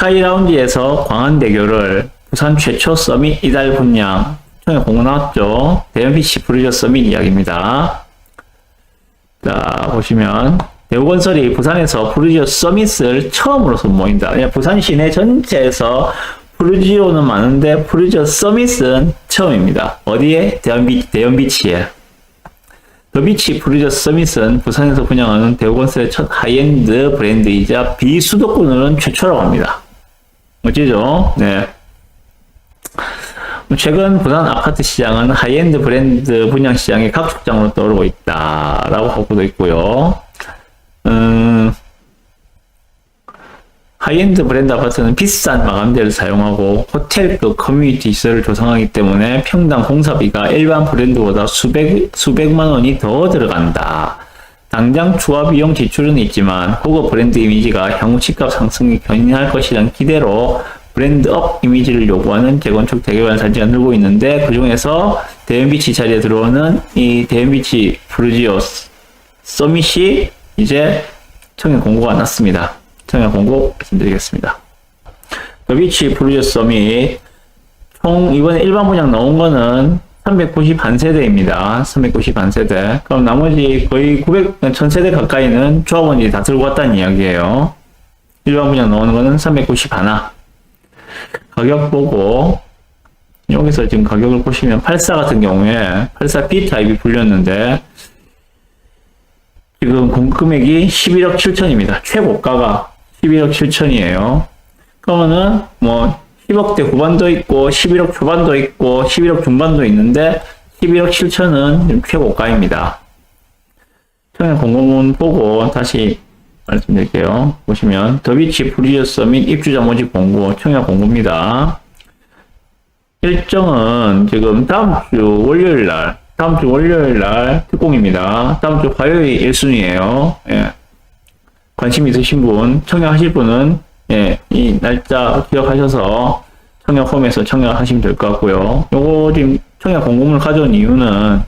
스카이라운지에서 광안대교를 부산 최초 서밋 이달 분양 처음에 공고 나왔죠. 대연비치 브리저 서밋 이야기입니다. 자 보시면 대우건설이 부산에서 브리저 서밋을 처음으로 선보인다. 그냥 부산 시내 전체에서 프루지오는 많은데 프루지오 서밋은 처음입니다. 어디에? 대연비, 대연비치에. 더비치 프루지오 서밋은 부산에서 분양하는 대우건설의 첫 하이엔드 브랜드이자 비수도권으로는 최초라고 합니다. 멋지죠? 네. 최근 부산 아파트 시장은 하이엔드 브랜드 분양 시장의 각축장으로 떠오르고 있다라고 보고도 있고요. 음, 하이엔드 브랜드 아파트는 비싼 마감재를 사용하고 호텔급 커뮤니티 시설을 조성하기 때문에 평당 공사비가 일반 브랜드보다 수백, 수백만 원이 더 들어간다. 당장 추가 비용 지출은 있지만 고급 브랜드 이미지가 향후 집값 상승이 견인할 것이란 기대로 브랜드업 이미지를 요구하는 재건축 대개발 단지가 늘고 있는데 그 중에서 대연비치 자리에 들어오는 이 대연비치 브루지오 서밋이 이제 청약 공고가 났습니다. 청약 공고 말씀드리겠습니다. 더비치 브루지오 서밋 총 이번에 일반 분양 나온 거는 390 한세대입니다. 390 한세대. 그럼 나머지 거의 900, 1000세대 가까이는 조합원들이 다 들고 왔다는 이야기예요. 일반 분양 나오는 거는 391. 가격 보고, 여기서 지금 가격을 보시면 84 같은 경우에 84 B 타입이 불렸는데, 지금 공금액이 11억 7천입니다. 최고가가 11억 7천이에요. 그러면은, 뭐, 10억대 후반도 있고 11억 초반도 있고 11억 중반도 있는데 11억 7천은 최고가입니다. 청약 공고문 보고 다시 말씀드릴게요. 보시면 더비치 프리저 서밋 입주자 모집 공고 청약 공고입니다. 일정은 지금 다음 주 월요일 날 다음 주 월요일 날 특공입니다. 다음 주 화요일 1순위에요. 예. 관심 있으신 분, 청약하실 분은 예, 이 날짜 기억하셔서 청약 홈에서 청약하시면 될 것 같고요. 요거 지금 청약 공고문을 가져온 이유는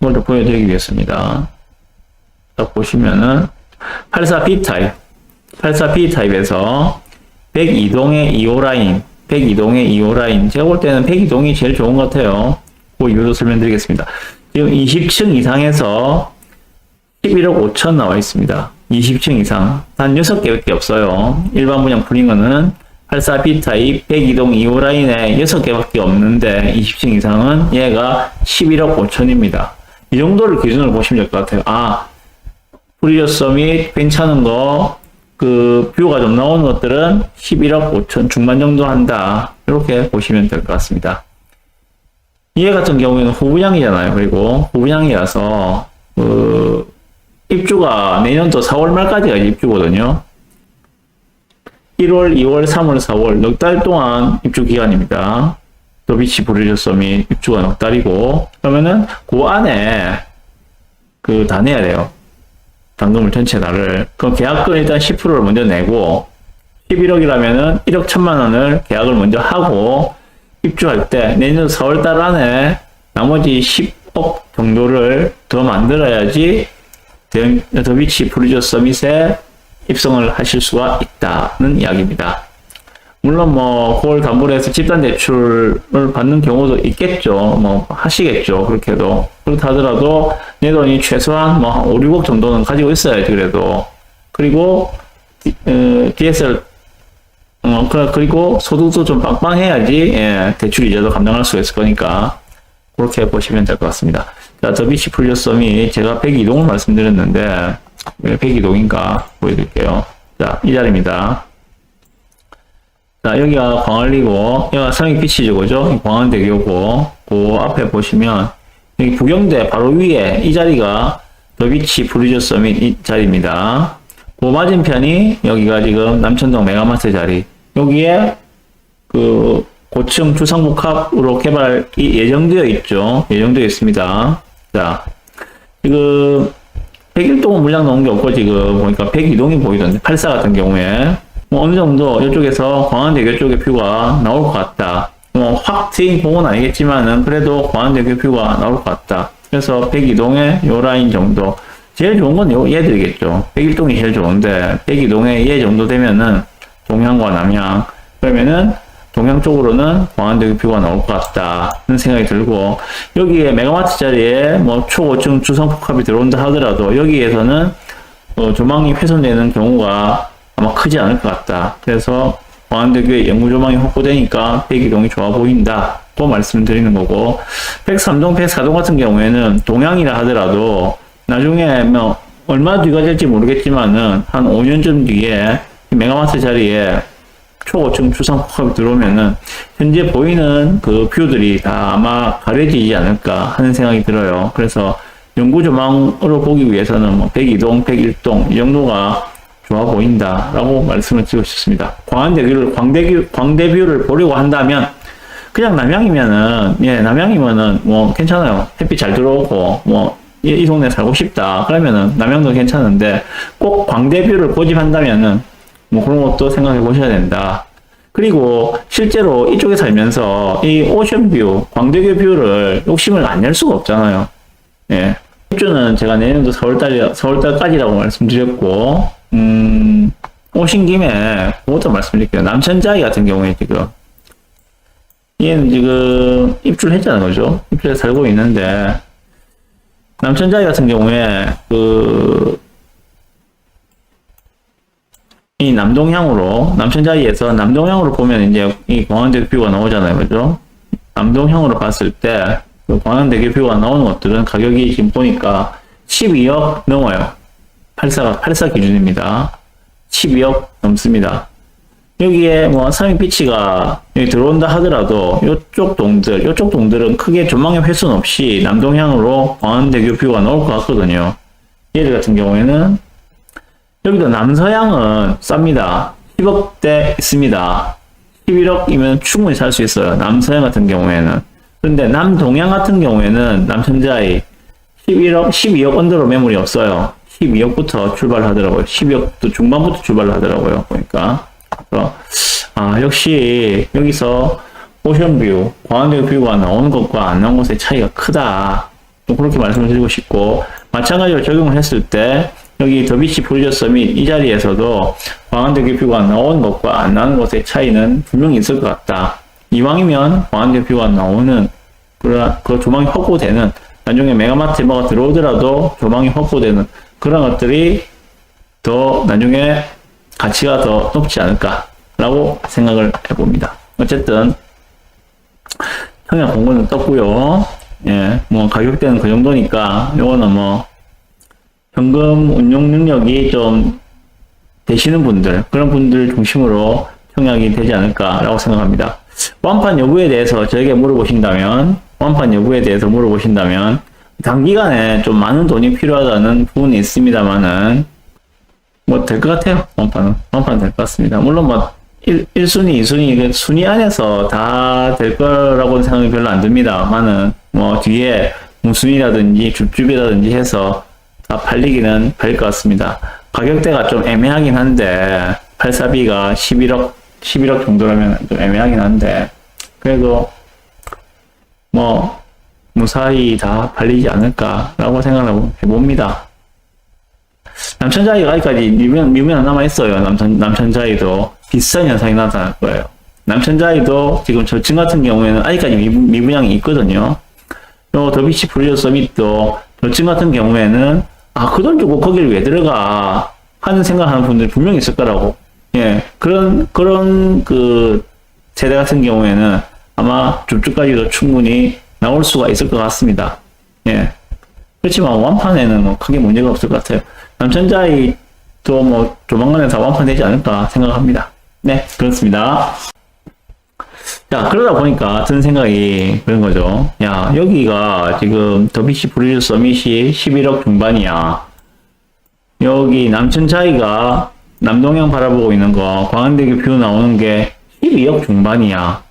보여드리기 위해서입니다. 딱 보시면은 84B 타입, 84B 타입에서 102동의 2호 라인, 102동의 2호 라인. 제가 볼 때는 102동이 제일 좋은 것 같아요. 그 이유도 설명드리겠습니다. 지금 20층 이상에서 11억 5천 나와 있습니다. 20층 이상. 단 6개밖에 없어요. 일반 분양 풀린 거는 84B 타입 102동 2호 라인에 6개밖에 없는데 20층 이상은 얘가 11억 5천입니다. 이 정도를 기준으로 보시면 될 것 같아요. 아, 프리저 서밋 괜찮은 거, 그 뷰가 좀 나오는 것들은 11억 5천 중반 정도 한다. 이렇게 보시면 될 것 같습니다. 얘 같은 경우에는 후분양이잖아요. 그리고 후분양이라서 그 입주가 내년도 4월 말까지가 입주거든요. 1월, 2월, 3월, 4월 넉 달 동안 입주 기간입니다. 더비치 브리저 서밋 입주가 넉 달이고 그러면은 그 안에 그 다 내야 돼요. 잔금을 전체 다를 그럼 계약금 일단 10%를 먼저 내고 11억이라면은 1억 1천만 원을 계약을 먼저 하고 입주할 때 내년 4월 달 안에 나머지 10억 정도를 더 만들어야지 더비치 브리저 서밋에 입성을 하실 수가 있다는 이야기입니다. 물론 뭐 9월 담보에서 집단 대출을 받는 경우도 있겠죠. 뭐 하시겠죠. 그렇게도 그렇다 하더라도 내 돈이 최소한 뭐 5, 6억 정도는 가지고 있어야지 그래도 그리고 어, DSR 어, 그리고 소득도 좀 빵빵해야지 예, 대출 이자도 감당할 수 있을 거니까 그렇게 보시면 될 것 같습니다. 자, 더비치 풀려썸이 제가 102동을 말씀드렸는데 왜 102동인가 보여드릴게요. 자, 이 자리입니다. 자, 여기가 광안리고, 여기가 성익비치죠, 그죠? 광안대교고, 그 앞에 보시면, 여기 부경대 바로 위에 이 자리가 더비치 브리저 서밋 이 자리입니다. 그 맞은편이 여기가 지금 남천동 메가마트 자리. 여기에 그 고층 주상복합으로 개발이 예정되어 있죠. 예정되어 있습니다. 자, 지금 101동은 물량 나온 게 없고 지금 보니까 102동이 보이던데 84 같은 경우에 뭐 어느 정도 이쪽에서 광안대교 쪽의 뷰가 나올 것 같다. 뭐 확 트인 공은 아니겠지만은 그래도 광안대교 뷰가 나올 것 같다. 그래서 102동의 요 라인 정도 제일 좋은 건 요, 얘들이겠죠. 백일동이 제일 좋은데, 백이동에 얘 정도 되면은, 동향과 남향. 그러면은, 동향 쪽으로는 광안대교표가 나올 것 같다는 생각이 들고, 여기에 메가마트 자리에 뭐 초고층 주상 복합이 들어온다 하더라도, 여기에서는, 어, 조망이 훼손되는 경우가 아마 크지 않을 것 같다. 그래서, 광안대교에 영구 조망이 확보되니까, 백이동이 좋아 보인다. 고 말씀드리는 거고, 103동, 104동 같은 경우에는 동향이라 하더라도 나중에 뭐 얼마 뒤가 될지 모르겠지만은 한 5년쯤 뒤에 메가마트 자리에 초고층 주상복합이 들어오면은 현재 보이는 그 뷰들이 다 아마 가려지지 않을까 하는 생각이 들어요. 그래서 영구 조망으로 보기 위해서는 뭐 102동, 101동 이 정도가 좋아 보인다라고 말씀을 드리고 싶습니다. 광안대교를 광대뷰 광대뷰를 보려고 한다면 그냥 남양이면은 예 남양이면은 뭐 괜찮아요 햇빛 잘 들어오고 뭐이 동네 살고 싶다 그러면은 남양도 괜찮은데 꼭 광대뷰를 고집한다면은 뭐 그런 것도 생각해 보셔야 된다. 그리고 실제로 이쪽에 살면서 이 오션뷰 광대교 뷰를 욕심을 안 낼 수가 없잖아요. 예. 입주는 제가 내년도 4월달 4월달까지라고 말씀드렸고 음 오신 김에 그것도 말씀드릴게요. 남천자이 같은 경우에 지금 얘는 지금 입주를 했잖아요, 그죠? 입주해서 살고 있는데, 남천자이 같은 경우에, 그, 이 남동향으로, 남천자이에서 남동향으로 보면 이제 이 광안대교 뷰가 나오잖아요, 그죠? 남동향으로 봤을 때, 그 광안대교 뷰가 나오는 것들은 가격이 지금 보니까 12억 넘어요. 84, 84 기준입니다. 12억 넘습니다. 여기에 뭐 삼익 비치가 여기 들어온다 하더라도 이쪽 동들, 이쪽 동들은 크게 조망의 훼손 없이 남동향으로 광안대교 뷰가 나올 것 같거든요. 얘들 같은 경우에는 여기도 남서향은 쌉니다. 10억대 있습니다. 11억이면 충분히 살 수 있어요. 남서향 같은 경우에는. 그런데 남동향 같은 경우에는 남천자이 11억, 12억 언더로 매물이 없어요. 12억부터 출발하더라고요. 12억도 중반부터 출발하더라고요. 보니까. 그래서 아 역시 여기서 오션뷰, 광안대교 뷰가 나오는 것과 안 나오는 것의 차이가 크다. 좀 그렇게 말씀을 드리고 싶고 마찬가지로 적용을 했을 때 여기 더비치 프로저 서밋 이 자리에서도 광안대교 뷰가 나오는 것과 안 나오는 것의 차이는 분명히 있을 것 같다. 이왕이면 광안대교 뷰가 나오는 그런 그 조망이 확보되는 나중에 메가마트 뭐가 들어오더라도 조망이 확보되는 그런 것들이 더 나중에 가치가 더 높지 않을까라고 생각을 해봅니다. 어쨌든 청약 공고는 떴고요. 예, 뭐 가격대는 그 정도니까 요거는 뭐 현금 운용 능력이 좀 되시는 분들 그런 분들 중심으로 청약이 되지 않을까라고 생각합니다. 완판 여부에 대해서 저에게 물어보신다면 완판 여부에 대해서 물어보신다면 단기간에 좀 많은 돈이 필요하다는 부분이 있습니다만은 뭐 될 것 같아요. 원판은 원판 될 것 같습니다. 물론 뭐 1, 1순위, 2순위 그 순위 안에서 다 될 거라고는 생각이 별로 안 듭니다만은 뭐 뒤에 무순위라든지 줍줍이라든지 해서 다 팔리기는 팔릴 것 같습니다. 가격대가 좀 애매하긴 한데 84B가 11억 11억 정도라면 좀 애매하긴 한데 그래도 뭐 무사히 다 팔리지 않을까라고 생각을 해봅니다. 남천자이가 아직까지 미분, 미분이 남아있어요. 남천, 남천자이도 비슷한 현상이 나타날 거예요. 남천자이도 지금 저층 같은 경우에는 아직까지 미분, 미분양이 있거든요. 요 더비치 프로젝트 서밋도 저층 같은 경우에는 아, 그 돈 주고 거기를 왜 들어가? 하는 생각하는 분들이 분명히 있을 거라고. 예. 그런, 그런 그 세대 같은 경우에는 아마 줍줍까지도 충분히 나올 수가 있을 것 같습니다. 예. 그렇지만 완판에는 뭐 크게 문제가 없을 것 같아요. 남천자이도 뭐 조만간에 다 완판되지 않을까 생각합니다. 네, 그렇습니다. 자, 그러다 보니까 든 생각이 그런 거죠. 야, 여기가 지금 더비치 브리즈 서밋이 11억 중반이야. 여기 남천자이가 남동향 바라보고 있는 거, 광안대교 뷰 나오는 게 12억 중반이야.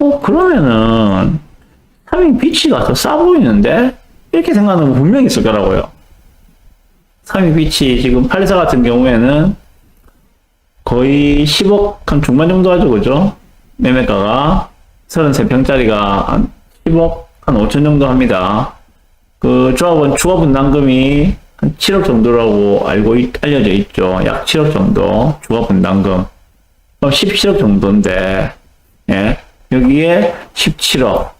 어, 그러면은, 타밍 비치가 더 싸 보이는데? 이렇게 생각하는 분 분명히 있을 거라고요. 3위 비치 지금 84 같은 경우에는 거의 10억 한 중반 정도 하죠, 그죠? 매매가가 33평짜리가 한 10억 한 5천 정도 합니다. 그 조합원 추가 분담금이 한 7억 정도라고 알고 있- 알려져 있죠. 약 7억 정도 주가 분담금. 그럼 17억 정도인데 예. 여기에 17억.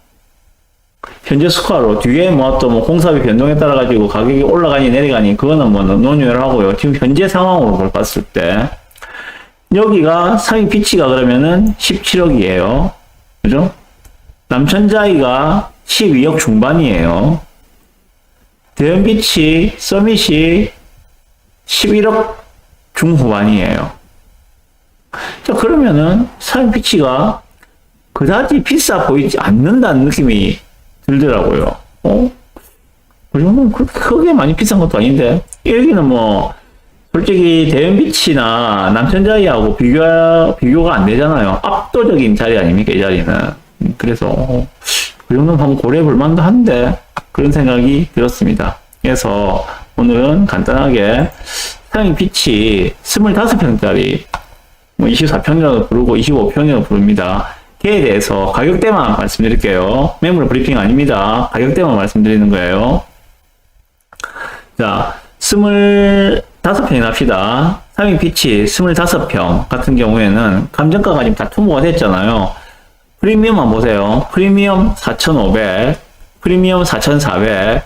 현재 스코어로 뒤에 뭐 또 뭐 공사비 변동에 따라 가지고 가격이 올라가니 내려가니 그거는 뭐 논의를 하고요. 지금 현재 상황으로 볼 봤을 때 여기가 상위 피치가 그러면은 17억이에요. 그죠? 남천자이가 12억 중반이에요. 대연빛이 서밋이 11억 중후반이에요. 자 그러면은 상위 피치가 그다지 비싸 보이지 않는다는 느낌이 들더라고요. 어? 그 정도면 그렇게 크게 많이 비싼 것도 아닌데 여기는 뭐 솔직히 대연빛이나 남천자이하고 비교 비교가 안 되잖아요. 압도적인 자리 아닙니까 이 자리는. 음, 그래서 어, 그 정도면 한번 고려해 볼 만도 한데 그런 생각이 들었습니다. 그래서 오늘은 간단하게 사장님 빛이 25평짜리 뭐 24평이라고 부르고 25평이라고 부릅니다. 걔에 대해서 가격대만 말씀드릴게요. 매물 브리핑 아닙니다. 가격대만 말씀드리는 거예요. 자, 25평이 납시다. 3인 피치 25평 같은 경우에는 감정가가 지금 다 통보가 됐잖아요. 프리미엄만 보세요. 프리미엄 4,500, 프리미엄 4,400,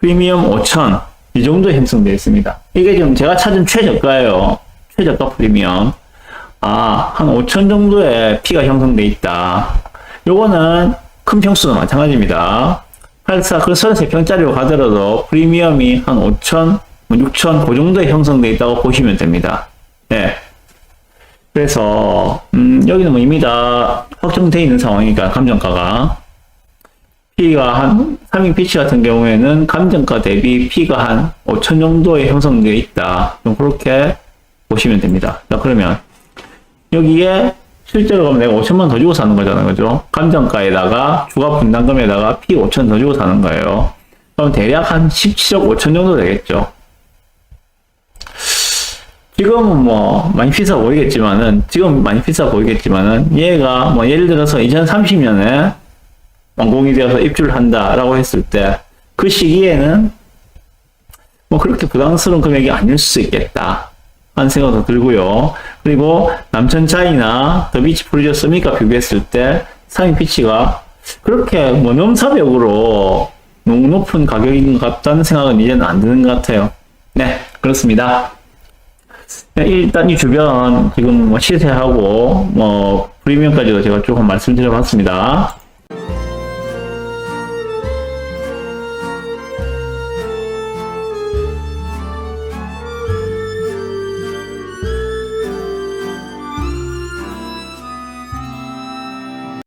프리미엄 5,000. 이 정도 형성되어 있습니다. 이게 지금 제가 찾은 최저가예요. 최저가 프리미엄. 아, 한 5천 정도의 피가 형성돼 있다. 요거는 큰 평수도 마찬가지입니다. 84, 그 33평짜리로 가더라도 프리미엄이 한 5천, 6천, 그 정도에 형성돼 있다고 보시면 됩니다. 네. 그래서, 음, 여기는 뭐 이미 다 확정돼 있는 상황이니까, 감정가가. P가 한, 3인 피치 같은 경우에는 감정가 대비 P가 한 5천 정도에 형성되어 있다. 좀 그렇게 보시면 됩니다. 자, 그러면, 여기에 실제로 가면 내가 5천만 더 주고 사는 거잖아요. 그죠? 감정가에다가 주가 분담금에다가 P 5천 더 주고 사는 거예요. 그럼 대략 한 17억 5천 정도 되겠죠. 지금은 뭐 많이 비싸 보이겠지만은 지금 많이 비싸 보이겠지만은 얘가 뭐 예를 들어서 2030년에 완공이 되어서 입주를 한다라고 했을 때 그 시기에는 뭐 그렇게 부담스러운 금액이 아닐 수 있겠다 하는 생각도 들고요. 그리고 남천 차이나 더 비치 프로젝트 서밋과 비교했을 때 상위 피치가 그렇게 뭐 넘사벽으로 너무 높은 가격인 것 같다는 생각은 이제는 안 드는 것 같아요. 네, 그렇습니다. 네, 일단 이 주변 지금 뭐 시세하고 뭐 프리미엄까지도 제가 조금 말씀드려봤습니다.